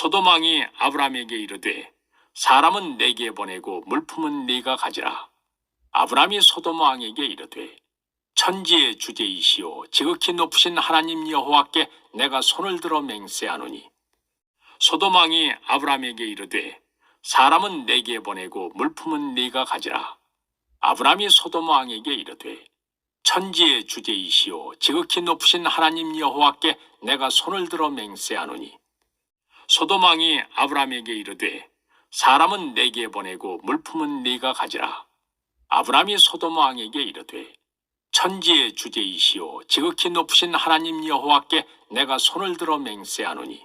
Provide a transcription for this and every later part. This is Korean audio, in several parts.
소도망이 아브라함에게 이르되 사람은 내게 보내고 물품은 네가 가지라. 아브라함이 소돔 왕에게 이르되 천지의 주제이시오 지극히 높으신 하나님 여호와께 내가 손을 들어 맹세하노니 소돔 왕이 아브라함에게 이르되 사람은 내게 보내고 물품은 네가 가지라. 아브라함이 소돔 왕에게 이르되 천지의 주제이시오 지극히 높으신 하나님 여호와께 내가 손을 들어 맹세하노니 소돔 왕이 아브라함에게 이르되 사람은 내게 보내고 물품은 네가 가지라. 아브라함이 소돔 왕에게 이르되 천지의 주제이시오 지극히 높으신 하나님 여호와께 내가 손을 들어 맹세하노니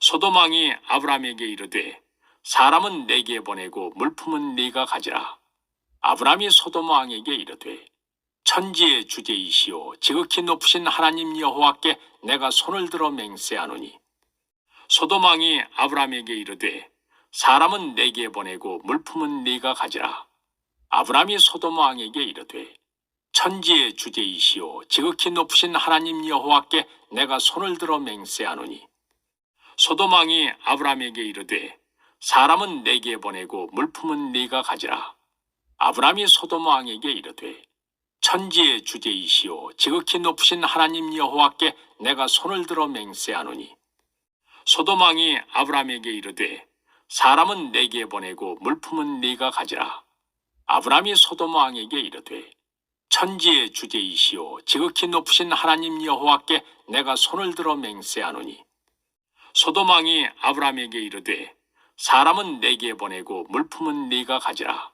소돔 왕이 아브라함에게 이르되 사람은 내게 보내고 물품은 네가 가지라. 아브라함이 소돔 왕에게 이르되 천지의 주제이시오 지극히 높으신 하나님 여호와께 내가 손을 들어 맹세하노니 소돔 왕이 아브라함에게 이르되 사람은 내게 보내고 물품은 네가 가지라. 아브라함이 소돔 왕에게 이르되 천지의 주제이시오 지극히 높으신 하나님 여호와께 내가 손을 들어 맹세하노니 소돔 왕이 아브라함에게 이르되 사람은 내게 보내고 물품은 네가 가지라. 아브라함이 소돔 왕에게 이르되 천지의 주제이시오 지극히 높으신 하나님 여호와께 내가 손을 들어 맹세하노니 소돔 왕이 아브라함에게 이르되 사람은 내게 보내고 물품은 네가 가지라. 아브라함이 소돔 왕에게 이르되 천지의 주제이시오 지극히 높으신 하나님 여호와께 내가 손을 들어 맹세하노니 소돔 왕이 아브라함에게 이르되 사람은 내게 보내고 물품은 네가 가지라.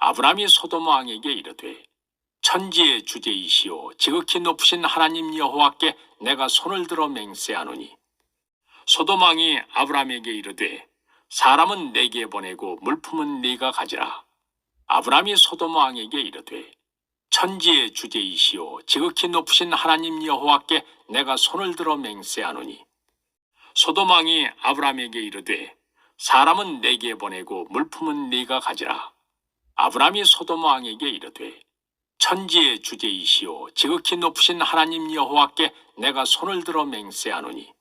아브라함이 소돔 왕에게 이르되 천지의 주제이시오 지극히 높으신 하나님 여호와께 내가 손을 들어 맹세하노니 소돔 왕이 아브라함에게 이르되 사람은 내게 보내고 물품은 네가 가지라. 아브라함이 소돔 왕에게 이르되 천지의 주제이시오 지극히 높으신 하나님 여호와께 내가 손을 들어 맹세하노니 소돔 왕이 아브라함에게 이르되 사람은 내게 보내고 물품은 네가 가지라. 아브라함이 소돔 왕에게 이르되 천지의 주제이시오 지극히 높으신 하나님 여호와께 내가 손을 들어 맹세하노니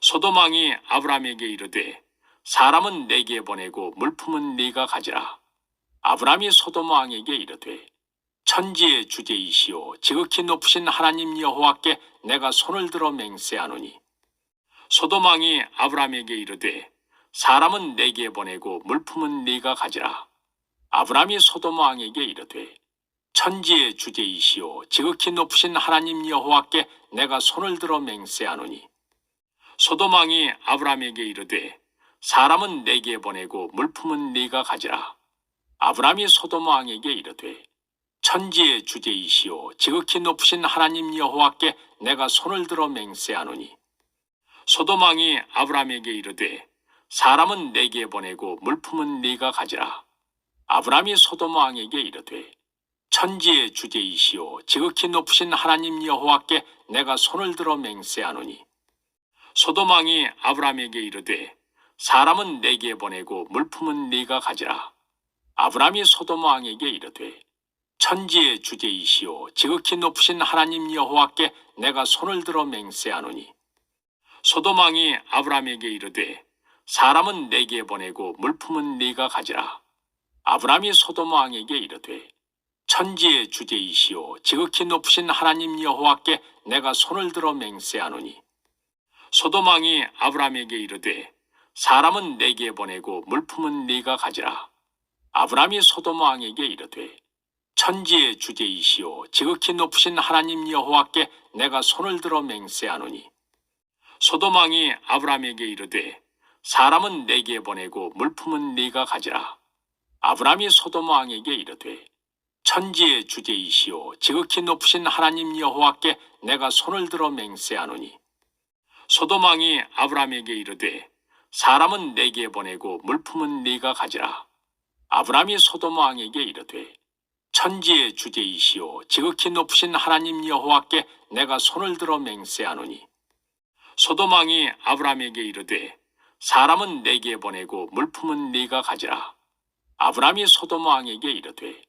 소돔 왕이 아브라함에게 이르되 사람은 내게 보내고 물품은 네가 가지라. 아브라함이 소돔 왕에게 이르되 천지의 주제이시오 지극히 높으신 하나님 여호와께 내가 손을 들어 맹세하노니 소돔 왕이 아브라함에게 이르되 사람은 내게 보내고 물품은 네가 가지라. 아브라함이 소돔 왕에게 이르되 천지의 주제이시오 지극히 높으신 하나님 여호와께 내가 손을 들어 맹세하노니 소돔 왕이 아브라함에게 이르되 사람은 내게 보내고 물품은 네가 가지라. 아브라함이 소돔 왕에게 이르되 천지의 주제이시오 지극히 높으신 하나님 여호와께 내가 손을 들어 맹세하노니 소돔 왕이 아브라함에게 이르되 사람은 내게 보내고 물품은 네가 가지라. 아브라함이 소돔 왕에게 이르되 천지의 주제이시오 지극히 높으신 하나님 여호와께 내가 손을 들어 맹세하노니 소돔 왕이 아브라함에게 이르되 사람은 내게 보내고 물품은 네가 가지라. 아브라함이 소돔 왕에게 이르되 천지의 주제이시오 지극히 높으신 하나님 여호와께 내가 손을 들어 맹세하노니 소돔 왕이 아브라함에게 이르되 사람은 내게 보내고 물품은 네가 가지라. 아브라함이 소돔 왕에게 이르되 천지의 주제이시오 지극히 높으신 하나님 여호와께 내가 손을 들어 맹세하노니 소돔 왕이 아브라함에게 이르되 사람은 내게 보내고 물품은 네가 가지라. 아브라함이 소돔 왕에게 이르되 천지의 주제이시오 지극히 높으신 하나님 여호와께 내가 손을 들어 맹세하노니 소돔 왕이 아브라함에게 이르되 사람은 내게 보내고 물품은 네가 가지라. 아브라함이 소돔 왕에게 이르되 천지의 주제이시오 지극히 높으신 하나님 여호와께 내가 손을 들어 맹세하노니 소돔 왕이 아브라함에게 이르되 사람은 내게 보내고 물품은 네가 가지라. 아브라함이 소돔 왕에게 이르되 천지의 주제이시오 지극히 높으신 하나님 여호와께 내가 손을 들어 맹세하노니 소돔 왕이 아브라함에게 이르되 사람은 내게 보내고 물품은 네가 가지라. 아브라함이 소돔 왕에게 이르되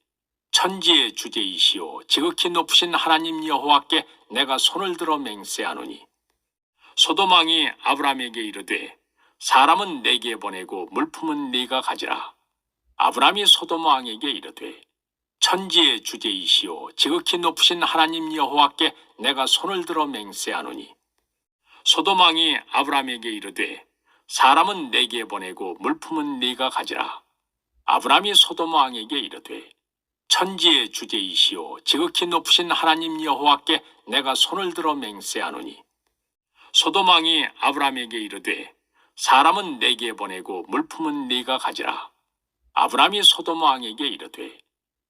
천지의 주제이시오 지극히 높으신 하나님 여호와께 내가 손을 들어 맹세하노니 소돔 왕이 아브라함에게 이르되 사람은 내게 보내고 물품은 네가 가지라. 아브라함이 소돔 왕에게 이르되 천지의 주제이시오 지극히 높으신 하나님 여호와께 내가 손을 들어 맹세하노니 소돔 왕이 아브라함에게 이르되 사람은 내게 보내고 물품은 네가 가지라. 아브라함이 소돔 왕에게 이르되 천지의 주제이시오 지극히 높으신 하나님 여호와께 내가 손을 들어 맹세하노니 소돔 왕이 아브라함에게 이르되 사람은 내게 보내고 물품은 네가 가지라. 아브라함이 소돔 왕에게 이르되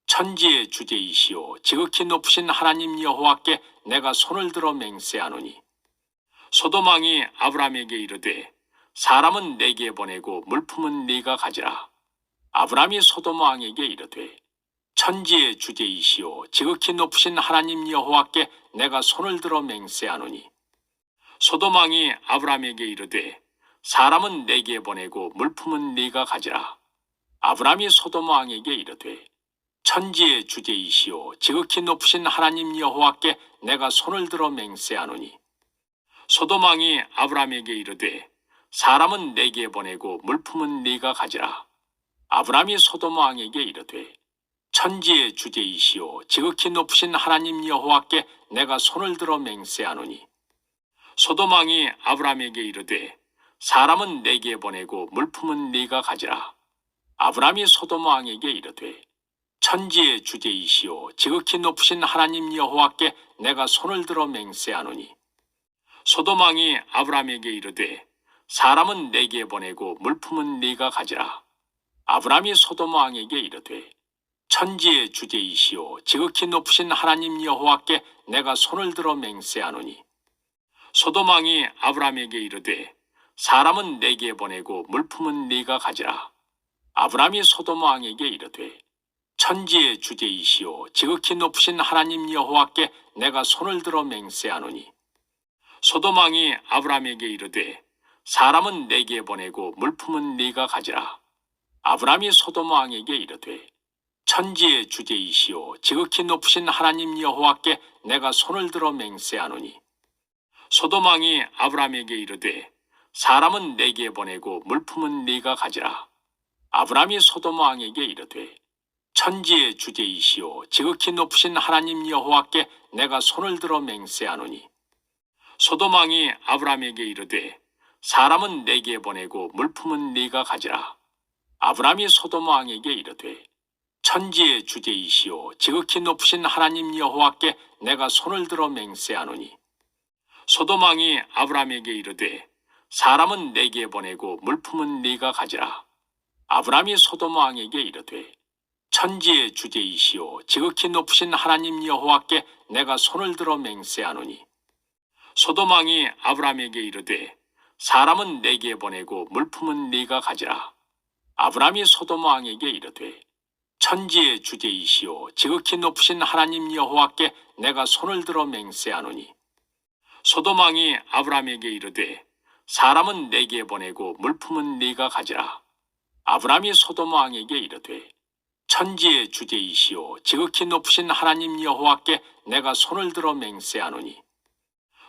천지의 주제이시오 지극히 높으신 하나님 여호와께 내가 손을 들어 맹세하노니 소돔 왕이 아브라함에게 이르되 사람은 내게 보내고 물품은 네가 가지라. 아브라함이 소돔 왕에게 이르되 천지의 주제이시오 지극히 높으신 하나님 여호와께 내가 손을 들어 맹세하노니 소돔 왕이 아브라함에게 이르되 사람은 내게 보내고 물품은 네가 가지라. 아브라함이 소돔 왕에게 이르되 천지의 주제이시오 지극히 높으신 하나님 여호와께 내가 손을 들어 맹세하노니 소돔 왕이 아브라함에게 이르되 사람은 내게 보내고 물품은 네가 가지라. 아브라함이 소돔 왕에게 이르되 천지의 주제이시오 지극히 높으신 하나님 여호와께 내가 손을 들어 맹세하노니 소돔 왕이 아브라함에게 이르되 사람은 내게 보내고 물품은 네가 가지라. 아브라함이 소돔 왕에게 이르되 천지의 주제이시오 지극히 높으신 하나님 여호와께 내가 손을 들어 맹세하노니 소돔 왕이 아브라함에게 이르되 사람은 내게 보내고 물품은 네가 가지라. 아브라함이 소돔 왕에게 이르되 천지의 주제이시오 지극히 높으신 하나님 여호와께 내가 손을 들어 맹세하노니 소돔 왕이 아브라함에게 이르되 사람은 내게 보내고 물품은 네가 가지라. 아브라함이 소돔 왕에게 이르되 천지의 주제이시오 지극히 높으신 하나님 여호와께 내가 손을 들어 맹세하노니 소돔 왕이 아브라함에게 이르되 사람은 내게 보내고 물품은 네가 가지라. 아브라함이 소돔 왕에게 이르되 천지의 주제이시오 지극히 높으신 하나님 여호와께 내가 손을 들어 맹세하노니 소돔 왕이 아브라함에게 이르되 사람은 내게 보내고 물품은 네가 가지라. 아브라함이 소돔 왕에게 이르되 천지의 주제이시오 지극히 높으신 하나님 여호와께 내가 손을 들어 맹세하노니 소돔 왕이 아브라함에게 이르되 사람은 내게 보내고 물품은 네가 가지라. 아브라함이 소돔 왕에게 이르되 천지의 주제이시오 지극히 높으신 하나님 여호와께 내가 손을 들어 맹세하노니 소돔 왕이 아브라함에게 이르되 사람은 내게 보내고 물품은 네가 가지라. 아브라함이 소돔 왕에게 이르되 천지의 주제이시오 지극히 높으신 하나님 여호와께 내가 손을 들어 맹세하노니 소돔 왕이 아브라함에게 이르되 사람은 내게 보내고 물품은 네가 가지라. 아브라함이 소돔 왕에게 이르되 천지의 주제이시오 지극히 높으신 하나님 여호와께 내가 손을 들어 맹세하노니 소돔 왕이 아브라함에게 이르되 사람은 내게 보내고 물품은 네가 가지라. 아브라함이 소돔 왕에게 이르되 천지의 주제이시오 지극히 높으신 하나님 여호와께 내가 손을 들어 맹세하노니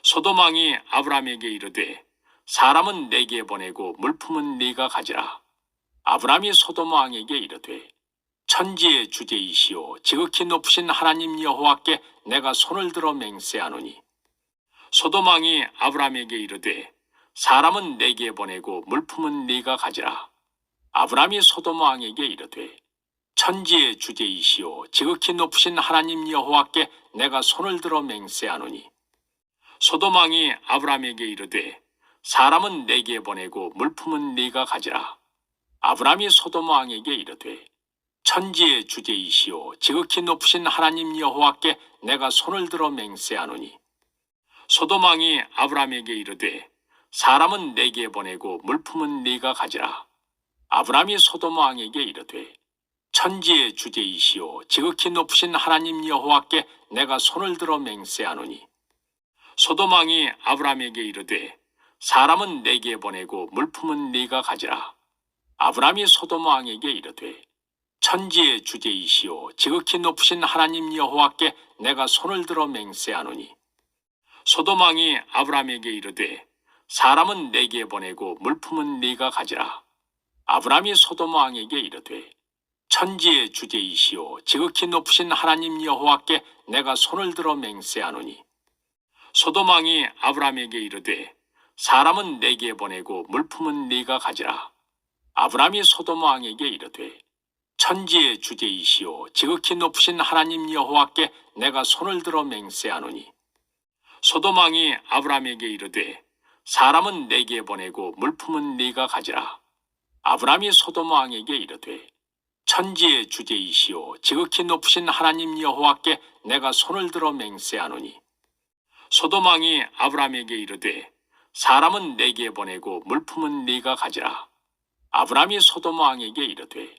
소돔 왕이 아브라함에게 이르되 사람은 내게 보내고 물품은 네가 가지라. 아브라함이 소돔 왕에게 이르되 천지의 주제이시오 지극히 높으신 하나님 여호와께 내가 손을 들어 맹세하노니 소돔 왕이 아브라함에게 이르되 사람은 내게 보내고 물품은 네가 가지라. 아브라함이 소돔 왕에게 이르되 천지의 주제이시오 지극히 높으신 하나님 여호와께 내가 손을 들어 맹세하노니 소돔 왕이 아브라함에게 이르되 사람은 내게 보내고 물품은 네가 가지라. 아브라함이 소돔 왕에게 이르되 천지의 주제이시오 지극히 높으신 하나님 여호와께 내가 손을 들어 맹세하노니 소돔 왕이 아브라함에게 이르되 사람은 내게 보내고 물품은 네가 가지라. 아브라함이 소돔 왕에게 이르되 천지의 주제이시오 지극히 높으신 하나님 여호와께 내가 손을 들어 맹세하노니 소돔 왕이 아브라함에게 이르되 사람은 내게 보내고 물품은 네가 가지라. 아브라함이 소돔 왕에게 이르되 천지의 주제이시오 지극히 높으신 하나님 여호와께 내가 손을 들어 맹세하노니 소돔 왕이 아브라함에게 이르되 사람은 내게 보내고 물품은 네가 가지라. 아브라함이 소돔 왕에게 이르되 천지의 주제이시오 지극히 높으신 하나님 여호와께 내가 손을 들어 맹세하노니 소돔 왕이 아브라함에게 이르되 사람은 내게 보내고 물품은 네가 가지라. 아브라함이 소돔 왕에게 이르되 천지의 주제이시오 지극히 높으신 하나님 여호와께 내가 손을 들어 맹세하노니 소돔 왕이 아브라함에게 이르되 사람은 내게 보내고 물품은 네가 가지라. 아브라함이 소돔 왕에게 이르되 천지의 주제이시오 지극히 높으신 하나님 여호와께 내가 손을 들어 맹세하노니 소돔 왕이 아브라함에게 이르되 사람은 내게 보내고 물품은 네가 가지라. 아브라함이 소돔 왕에게 이르되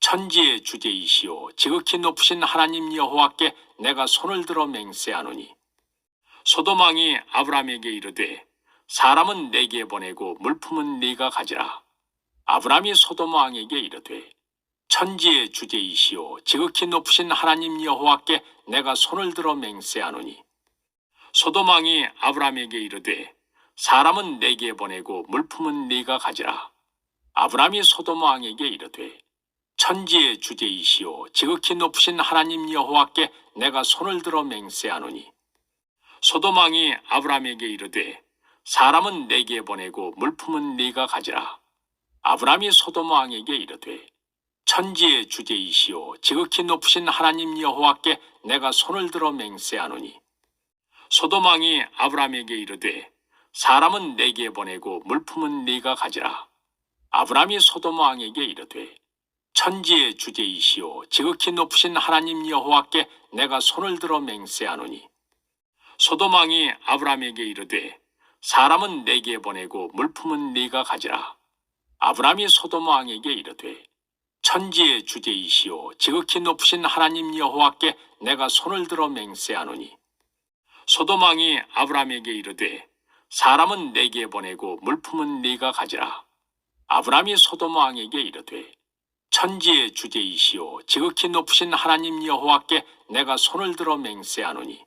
천지의 주제이시오 지극히 높으신 하나님 여호와께 내가 손을 들어 맹세하노니 소돔 왕이 아브라함에게 이르되 사람은 내게 보내고 물품은 네가 가지라. 아브라함이 소돔 왕에게 이르되 천지의 주제이시오 지극히 높으신 하나님 여호와께 내가 손을 들어 맹세하노니 소돔 왕이 아브라함에게 이르되 사람은 내게 보내고 물품은 네가 가지라. 아브라함이 소돔 왕에게 이르되 천지의 주제이시오 지극히 높으신 하나님 여호와께 내가 손을 들어 맹세하노니 소돔 왕이 아브라함에게 이르되 사람은 내게 보내고 물품은 네가 가지라. 아브라함이 소돔 왕에게 이르되 천지의 주제이시오 지극히 높으신 하나님 여호와께 내가 손을 들어 맹세하노니 소돔 왕이 아브라함에게 이르되 사람은 내게 보내고 물품은 네가 가지라. 아브라함이 소돔 왕에게 이르되 천지의 주제이시오 지극히 높으신 하나님 여호와께 내가 손을 들어 맹세하노니 소돔 왕이 아브라함에게 이르되 사람은 내게 보내고 물품은 네가 가지라. 아브라함이 소돔 왕에게 이르되 천지의 주제이시오 지극히 높으신 하나님 여호와께 내가 손을 들어 맹세하노니 소돔 왕이 아브라함에게 이르되 사람은 내게 보내고 물품은 네가 가지라. 아브라함이 소돔 왕에게 이르되 천지의 주제이시오 지극히 높으신 하나님 여호와께 내가 손을 들어 맹세하노니